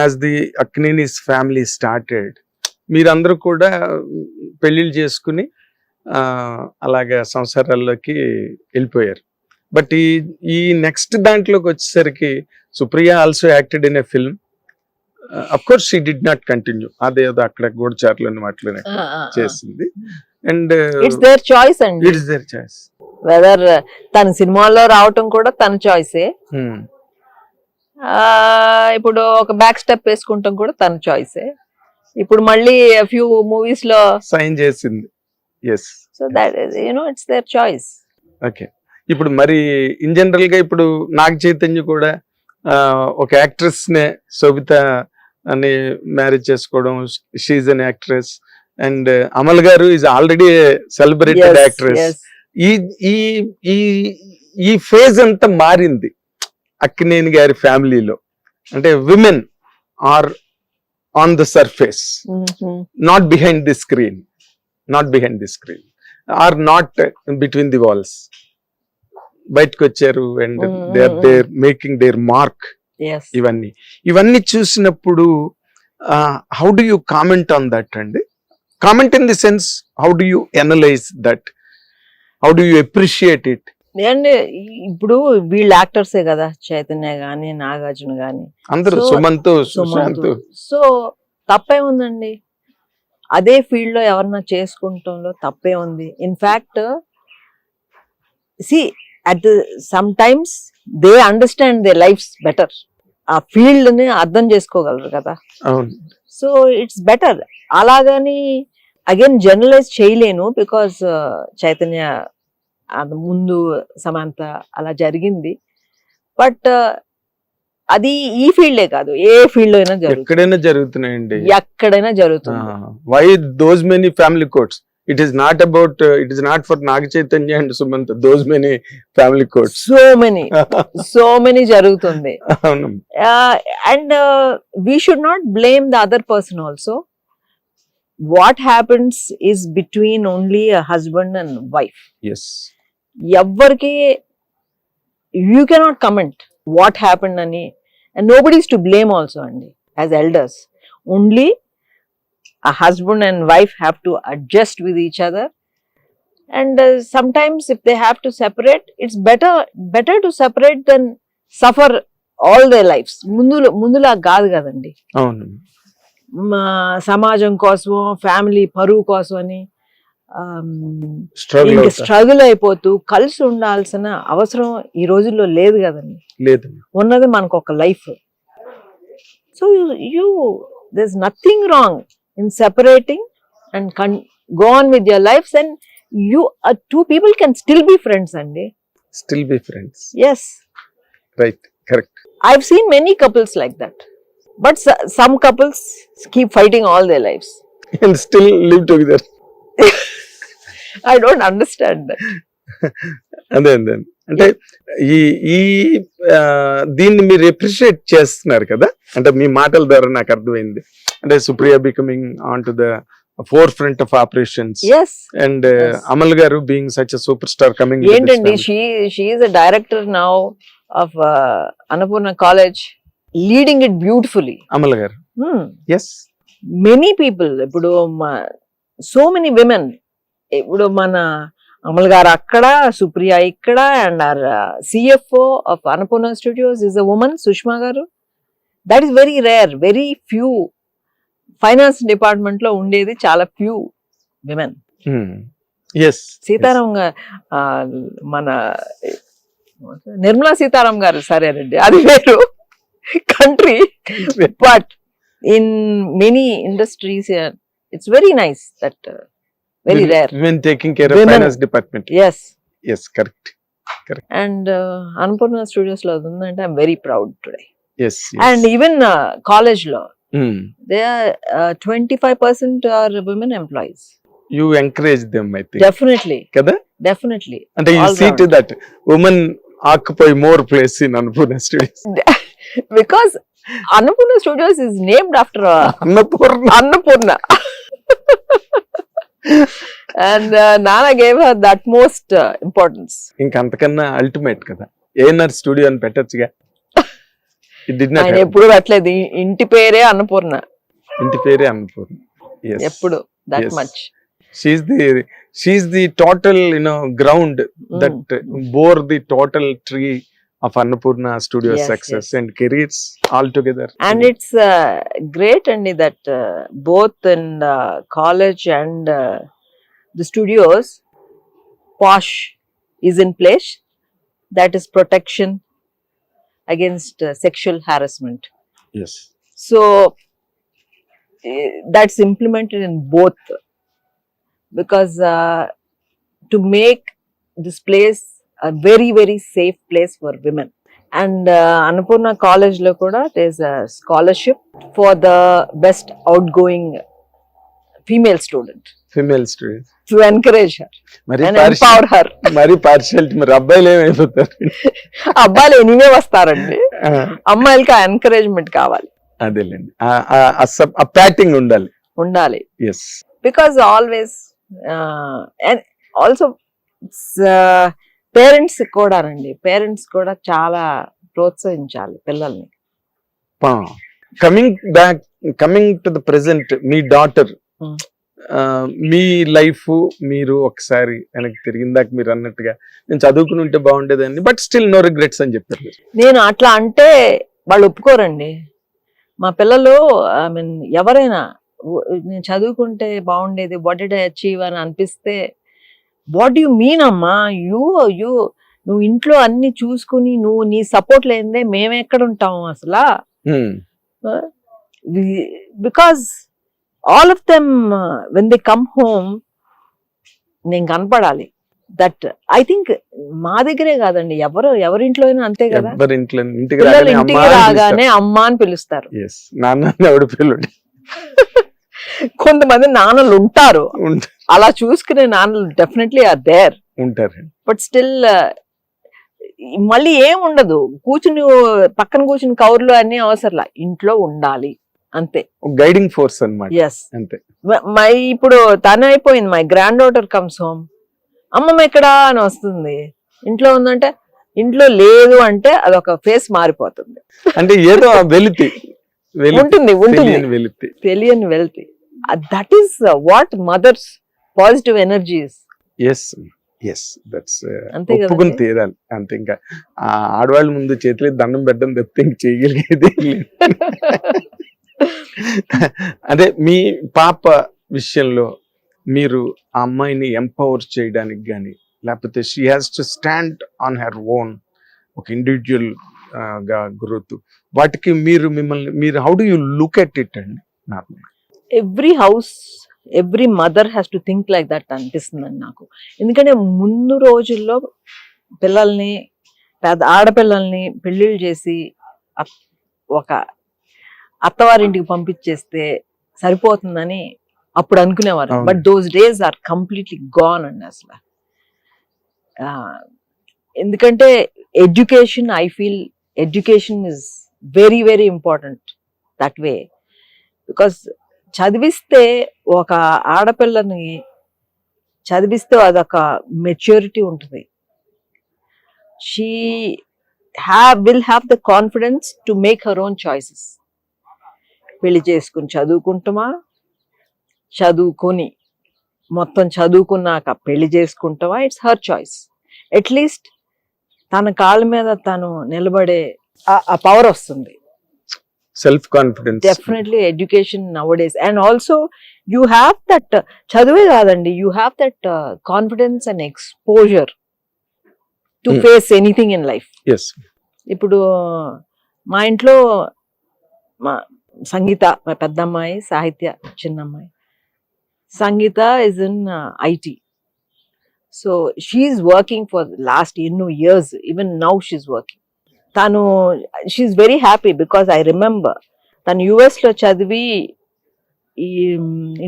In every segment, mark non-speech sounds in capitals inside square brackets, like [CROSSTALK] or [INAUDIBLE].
As the Akkinenis family started మీరందరూ కూడా పెళ్ళిళ్ళు చేసుకుని అలాగా సంసారాల్లోకి వెళ్ళిపోయారు. బట్ ఈ ఈ నెక్స్ట్ దాంట్లోకి వచ్చేసరికి Supriya also acted in a film course she did not continue అదేదో అక్కడ గూడచారులోని వాటిలోనే చేసింది. అండ్ ఇట్స్ దేర్ చాయిస్ అండి. ఇట్స్ దేర్ చాయిస్ వెదర్ తన సినిమాల్లో రావటం కూడా తన చాయిసే. ఇప్పుడు ఒక బ్యాక్ స్టెప్ వేసుకుంటాం కూడా తన చాయిసే ఇప్పుడు మళ్ళీ ఫ్యూ మూవీస్లో సైన్ చేసింది. Yes so that you know it's their choice okay ఇప్పుడు మరి ఇన్ జనరల్గా ఇప్పుడు నాగ చైతన్య కూడా ఒక యాక్ట్రెస్ నే శోభిత అని మ్యారేజ్ చేసుకోవడం she's an actress and Amala garu is already celebrated actress ఈ ఈ ఈ ఫేజ్ అంతా మారింది. అక్కినేని గారి ఫ్యామిలీలో. అంటే women are on the surface. Not behind the screen not behind the screen are not between the walls బయటకు వచ్చారు and they are their making their mark ఇవన్నీ. ఇవన్నీ చూసినప్పుడు how do you comment on that అండి? Comment in the sense how do you analyse that how do you appreciate it and ఇప్పుడు వీళ్ళు యాక్టర్సే కదా చైతన్య గాని నాగార్జున గాని. అందరూ సుమంత్ సుశాంత్. సో తప్పే ఉందండి అదే ఫీల్డ్లో ఎవరన్నా చేసుకుంటంలో తప్పే ఉంది. In fact see at some times they understand their lives better ఆ ఫీల్డ్ని అర్థం చేసుకోగలరు కదా. సో ఇట్స్ బెటర్ అలాగని అగైన్ జనరలైజ్ చేయలేను బికాస్ చైతన్య అది ముందు సమాంత అలా జరిగింది. బట్ అది ఈ ఫీల్డే కాదు. ఏ ఫీల్డ్ అయినా జరుగుతుంది. ఎక్కడైనా జరుగుతున్నాయండి. ఎక్కడైనా జరుగుతుంది. Why those many family codes it is not about it is not for Naga Chaitanya and Sumanth those many family codes so many so many జరుగుతుంది. And we should not blame the other person also what happens is between only husband and wife yes ఎవ్వరికి you cannot comment what happened అని and nobody's to blame also అండి as elders only a husband and wife have to adjust with each other and uh, sometimes if they have to separate it's better better to separate than suffer all their lives ముందులో ముందులా కాదు కదండి సమాజం కోసం family పరువు కోసం అని ఇంక స్ట్రగుల్ అయిపోతూ కలిసి ఉండాల్సిన అవసరం ఈ రోజుల్లో లేదు కదండి. లేదు. ఉన్నది మనకు ఒక life so you this nothing wrong in separating and can go on with your life and you two people can still be friends అండి still be friends yes right correct I've seen many couples like that but some couples keep fighting all their lives and still live together I don't understand అదే అదే అంటే ఈ ఈ దీన్ని మీరు appreciate చేస్తున్నారు కదా? అంటే మీ మాటల ద్వారా నాకు అర్థమైంది. అంటే Supriya becoming on to the forefront of operations and. Amala garu being such superstar coming ఏంటండి? She she's a director now of Annapurna College leading it beautifully Amala garu yes many people ఇప్పుడు so many women ఇప్పుడు మన అమల్ గారు అక్కడ సుప్రియ ఇక్కడ and our CFO of Annapurna Studios is a woman Sushma garu. That is very rare very few finance డిపార్ట్మెంట్లో ఉండేది చాలా few women yes Sitaram మన నిర్మలా సీతారాం గారు సరేనండి అది వేరు. Country but in many industries it's very nice that very rare women taking care of. Finance department yes yes correct and Annapurna స్టూడియోస్లో ఉందంటే I'm very proud today yes and even కాలేజ్లో they twenty five percent are women employees you encourage them I think definitely కదా definitely అంటే you see to. That women occupy more place in Annapurna Studios because Annapurna Studios is named after Annapurna Annapurna and నానా gave her that most importance ఇంక అంతకన్నా ultimate కదా. ANR studio అని పెట్టచ్చుగా. ఆయన ఎప్పుడు పెట్టలేదు. ఇంటి పేరే అన్నపూర్ణ. ఇంటి పేరే అన్నపూర్ణ. ఎప్పుడు? That. Much she's the she's the total you know ground that bore the total tree. of Annapurna Studio yes, success yes. and careers altogether. And it's uh, great, Andy, that uh, both in uh, college and uh, the studios, POSH is in place. That is protection against uh, sexual harassment. Yes. So eh, that's implemented in both because uh, to make this place very very safe place for women and Annapurna కాలేజ్లో కూడా does a scholarship for the best outgoing female student female student to encourage her empower her మరీ partiality మరి అబ్బాయిలు ఏమైపోతారు? అబ్బాయిలు anyway వస్తారండి. అమ్మాయిలకి ఆ encouragement కావాలి. అదేలేండి. ఆ ఉండాలి. ఉండాలి. Yes because always also parents కూడా రండి పేరెంట్స్ కూడా చాలా ప్రోత్సహించాలి పిల్లల్ని coming back coming to the present me daughter. మీ లైఫ్ మీరు ఒకసారి వెనక్కి తిరిగిందాక మీరు అన్నట్టుగా నేను చదువుకుని ఉంటే బాగుండేదండి బట్ స్టిల్ నో రిగ్రెట్స్ అని చెప్పారు. నేను అట్లా అంటే వాళ్ళు ఒప్పుకోరండి మా పిల్లలు ఐ మీన్ ఎవరైనా "ఓ- నేను చదువుకుంటే బాగుండేది వాట్ డిడ్ అచీవ్ అని అనిపిస్తే వాట్ యు మీన్ అమ్మా? యూ యూ నువ్వు ఇంట్లో అన్ని చూసుకుని నువ్వు నీ సపోర్ట్ లేనిదే మేము ఎక్కడ ఉంటాము అసలు. Because all of them when they come home నేను కనపడాలి. దట్ ఐ థింక్ మా దగ్గరే కాదండి. ఎవరు ఎవరింట్లో అయినా అంతే కదా? ఇంటికి రాగానే అమ్మా అని పిలుస్తారు. ఎస్ నాన్న ఎవడు పిల్లడు [LAUGHS] కొంతమంది నాన్నలు ఉంటారు. ఉంట- అలా చూసుకునే నాన్నలు డెఫినెట్లీ ఆర్ దేర్ ఉంటారు. బట్ స్టిల్ మళ్ళీ ఏం ఉండదు. కూర్చుని పక్కన కూర్చుని కౌర్లు అన్ని అవసరంలా. ఇంట్లో ఉండాలి. అంతే. గైడింగ్ ఫోర్స్ అన్నమాట. ఎస్ అంతే. మై ఇప్పుడు తను అయిపోయింది. My granddaughter comes home అమ్మమ్మ ఎక్కడా అని వస్తుంది. ఇంట్లో ఉందంటే ఇంట్లో లేదు అంటే అదొక ఫేస్ మారిపోతుంది. అంటే ఏదో వెలితి. ఉంటుంది ఉంటుంది. తెలియని వెలితి. తెలియని వెళ్తే that is what mothers positive energies yes yes that's ఒప్పుకుని? తీరాలి అంతే ఇంకా ఆ ఆడవాళ్ళ ముందు చేతులు దండం పెట్టడం తప్పితే ఇంక చేయగలిగేది. అదే మీ పాప విషయంలో మీరు ఆ అమ్మాయిని ఎంపవర్ చేయడానికి కానీ లేకపోతే she has to stand on her own ఒక ఇండివిజువల్గా గ్రోత్ వాటికి మీరు మిమ్మల్ని మీరు how do you look at it అండి normal every house every mother has to think like that అనిపిస్తుందండి నాకు. ఎందుకంటే ముందు రోజుల్లో పిల్లల్ని పెద్ద ఆడపిల్లల్ని పెళ్ళిళ్ళు చేసి ఒక అత్తవారింటికి పంపించేస్తే సరిపోతుందని అప్పుడు అనుకునేవారు. But those days are completely gone అండి అసలు. ఎందుకంటే education I feel education is very very important that way. Because చదివిస్తే ఒక ఆడపిల్లని చదివిస్తే అదొక మెచ్యూరిటీ ఉంటుంది. She have will have the confidence to make her own choices పెళ్ళి చేసుకుని చదువుకుంటామా? చదువుకొని మొత్తం చదువుకున్నాక పెళ్ళి చేసుకుంటావా ఇట్స్ హర్ చాయిస్ అట్లీస్ట్ తన కాళ్ళ మీద తను నిలబడే ఆ పవర్ వస్తుంది. Self confidence definitely education nowadays and also you have that చదువే కాదండి you have that confidence and exposure to. Face anything in life yes ఇప్పుడు మా ఇంట్లో మా సంగీత మా పెద్దమ్మాయి సాహిత్య చిన్నమ్మాయి. Sangeetha is in IT so she's working for last ఎన్నో years even now she's working తను she's very happy because I remember తను US లో చదివి ఈ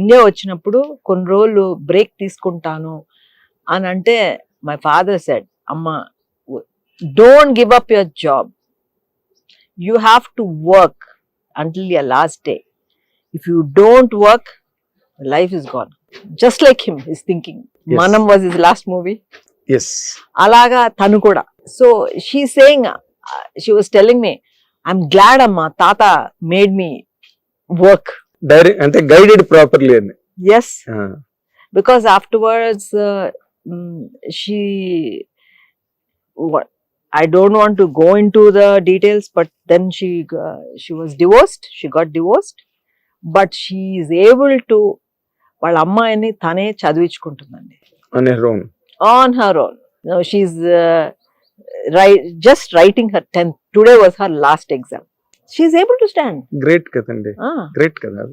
ఇండియా వచ్చినప్పుడు కొన్ని రోజులు బ్రేక్ తీసుకుంటాను అని అంటే మై ఫాదర్ సెడ్ అమ్మ don't give up your job you have to work until your last day if you don't work life is gone just like him is thinking. మనం వాజ్ ఇస్ లాస్ట్ మూవీ అలాగా తను కూడా. So she saying she was telling me I'm glad అమ్మా తాత made me work direct అంటే guided properly అని yes because afterwards uh, mm, she what i don't want to go into the details but then she uh, she was divorced she got divorced but she is able to వాళ్ళ అమ్మాయిని తనే చదివించుకుంటుందండి on her own she's right just writing her tenth today was her last exam she's able to stand great కదండి great కదా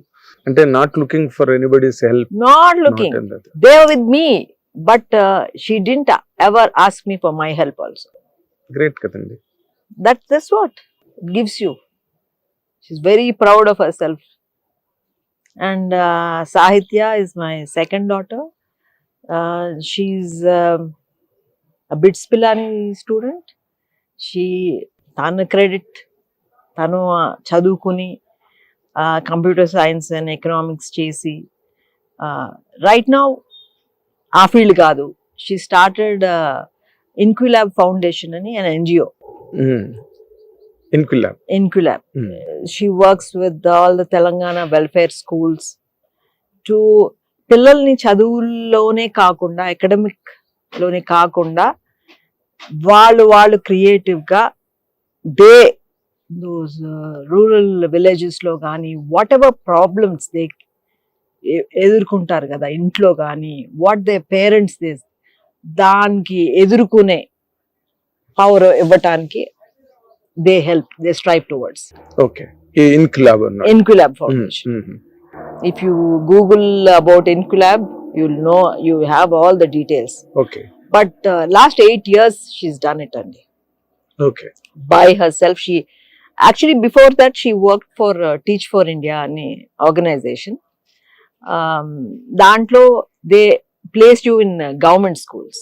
అంటే not looking for anybody's help not looking they were with me but uh, she didn't ever ask me for my help also great కదండి that that's what it gives you she's very proud of herself and uh, sahitya is my second daughter uh, she's um, bits pilani student she తన credit తను చదువుకుని computer science and economics చేసి right now ఆ field కాదు. She started Inquilab foundation అని an NGO ఇన్కుల్లా Inquilab she works with all the Telangana welfare schools to పిల్లల్ని చదువుల్లోనే కాకుండా అకాడమిక్లోనే కాకుండా వాళ్ళు వాళ్ళు క్రియేటివ్గా దే దోస్ రూరల్ విలేజెస్లో కానీ వాట్ ఎవర్ ప్రాబ్లమ్స్ దే ఎదుర్కొంటారు కదా ఇంట్లో కానీ వాట్ దే పేరెంట్స్ దే దానికి ఎదుర్కొనే పవర్ ఇవ్వటానికి they help they strive towards okay Inquilab foundation if you google about inculab you'll know you have all the details. Okay but last eight years she's done it అండి by herself she actually before that she work for teach for India అనే organisation దాంట్లో they place you in government schools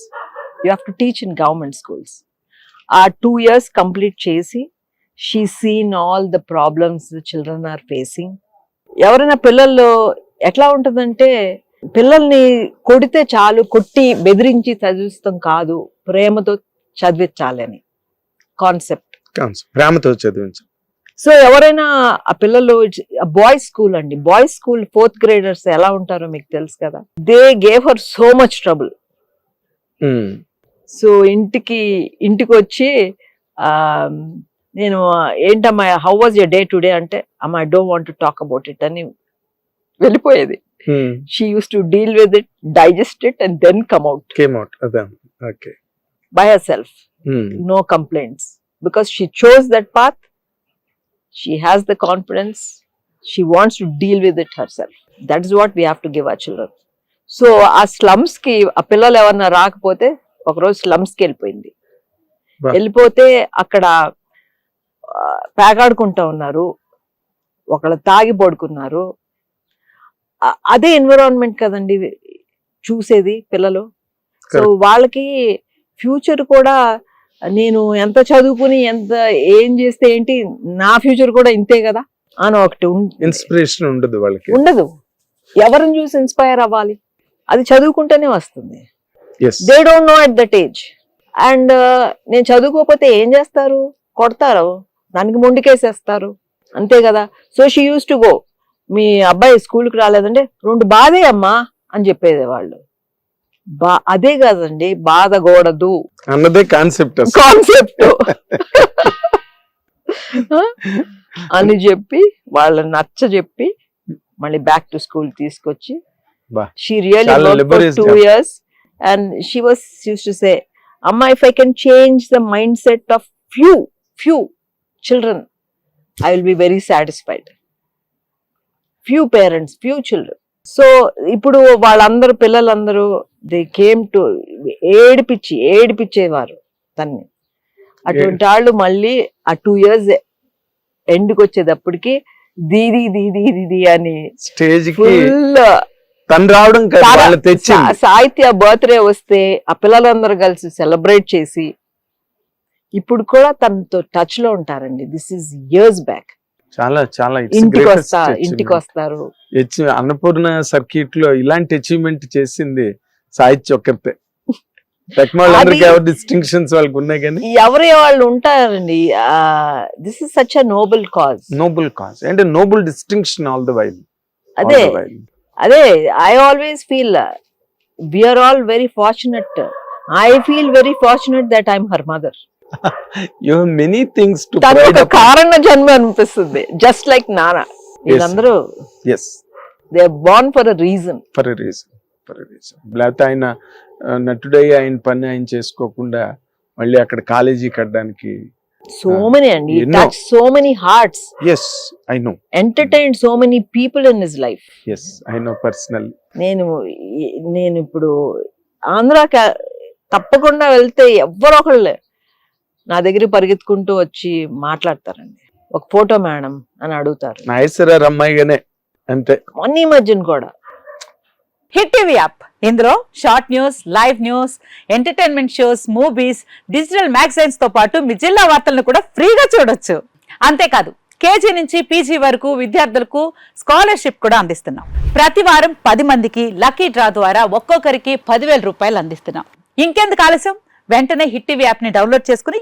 you have to teach in government schools ఆ two years complete చేసి she seen all the problems children are facing ఎవరైనా పిల్లల్లో ఎట్లా ఉంటుందంటే పిల్లల్ని కొడితే చాలు కొట్టి బెదిరించి చదివిస్తాం కాదు. ప్రేమతో చదివించాలని. కాన్సెప్ట్. కాన్స్ ప్రేమతో చదివించు సో ఎవరైనా ఆ పిల్లలు బాయ్స్ స్కూల్ అండి. బాయ్స్ స్కూల్ ఫోర్త్ గ్రేడర్స్ ఎలా ఉంటారో మీకు తెలుసు కదా. They gave her so much trouble. So ఇంటికి ఇంటికి వచ్చి నేను ఏంటమ్మా how was your day today? అంటే అమ్మా I don't want to talk about it అని వెళ్ళిపోయేది. She used to deal with it digest it and then come out Came out అదే okay by herself Mm. no complaints because she chose that path. She has the confidence. She wants to deal with it herself. That is what we have to give our children. So ఆ స్లమ్స్కి ఆ పిల్లలు ఎవరన్నా రాకపోతే ఒకరోజు స్లమ్స్కి వెళ్ళిపోయింది. వెళ్ళిపోతే అక్కడ పేకాడుకుంటా ఉన్నారు ఒకళ్ళు తాగి పడుకున్నారు అదే ఎన్విరాన్మెంట్ కదండి చూసేది పిల్లలు. సో. వాళ్ళకి ఫ్యూచర్ కూడా నేను ఎంత చదువుకుని ఎంత ఏం చేస్తే ఏంటి నా ఫ్యూచర్ కూడా ఇంతే కదా అని ఒకటి ఇన్స్పిరేషన్ ఉండదు వాళ్ళకి. ఉండదు. ఎవరిని చూసి ఇన్స్పైర్ అవ్వాలి? అది చదువుకుంటేనే వస్తుంది. They don't know at that age and నేను చదువుకోకపోతే ఏం చేస్తారు? కొడతారు. దానికి మొండికేసేస్తారు. అంతే కదా. So she used to go మీ అబ్బాయి స్కూల్కి రాలేదంటే రెండు బాధే అమ్మా అని చెప్పేది వాళ్ళు. బా అదే కదండి బాధకూడదు అన్నదే కాన్సెప్ట్ కాన్సెప్ట్. అని చెప్పి వాళ్ళని నచ్చ చెప్పి మళ్ళీ బ్యాక్ టు స్కూల్ తీసుకొచ్చి. She laborious two. Years and she was used to say అమ్మా if I can change the mindset of few few children I will be very satisfied few parents few children so ఇప్పుడు వాళ్ళందరూ పిల్లలందరూ they came to ఏడిపిచ్చి ఏడిపిచ్చేవారు తన్ని. అటువంటి వాళ్ళు మళ్ళీ ఆ టూ ఇయర్స్ ఎండ్కి వచ్చేటప్పటికి దీది దీది దీది అని స్టేజ్ ఫుల్ తను రావడం సాహిత్య బర్త్డే వస్తే ఆ పిల్లలందరూ కలిసి సెలబ్రేట్ చేసి ఇప్పుడు కూడా తనతో టచ్లో ఉంటారండి. దిస్ ఇస్ ఇయర్స్ బ్యాక్ చాలా చాలా ఇంటికి వస్తారు. అన్నపూర్ణ సర్క్యూట్లో ఇలాంటి అచీవ్మెంట్ చేసింది సాహిత్య ఒక్కరితే. డిస్టింక్షన్స్ వాళ్ళకి ఉన్నాయి కానీ? ఎవరి వాళ్ళు ఉంటారండి this is such a noble cause noble cause అంటే noble distinction all the while అదే అదే I always feel we're all very fortunate I feel very fortunate that I'm her mother you many things to తను ఒక కారణ జన్మ అనిపిస్తుంది just like Nana వీళ్ళందరూ yes they born for a reason for a reason for a reason లేకపోతే ఆయన నటుడై ఆయన పని ఆయన చేసుకోకుండా మళ్ళీ అక్కడ కాలేజీ కట్టడానికి సో మెనీ అండి. Touch so many hearts yes I know entertain so many people in his life yes I know personal నేను నేను ఇప్పుడు ఆంధ్రాకి తప్పకుండా వెళ్తే ఎవ్వరో ఒకళ్ళు నా దగ్గర పరిగెత్తుకుంటూ వచ్చి మాట్లాడతారండి. ఒక ఫోటో మేడం అని అడుగుతారు. నాయసరారు అమ్మాయిగానే అంతే. మొన్న ఈ మధ్యన కూడా. హిట్ టీవీ యాప్ ఇందులో short news live news entertainment shows movies digital మ్యాగజైన్స్తో పాటు మీ జిల్లా వార్తలను కూడా ఫ్రీగా చూడొచ్చు. అంతేకాదు కేజీ నుంచి పీజీ వరకు విద్యార్థులకు స్కాలర్షిప్ కూడా అందిస్తున్నాం. ప్రతి వారం పది మందికి లక్కీ డ్రా ద్వారా ఒక్కొక్కరికి పదివేల రూపాయలు అందిస్తున్నాం. ఇంకెందుకు ఆలస్యం? వెంటనే హిట్ టీవీ యాప్ని డౌన్లోడ్ చేసుకుని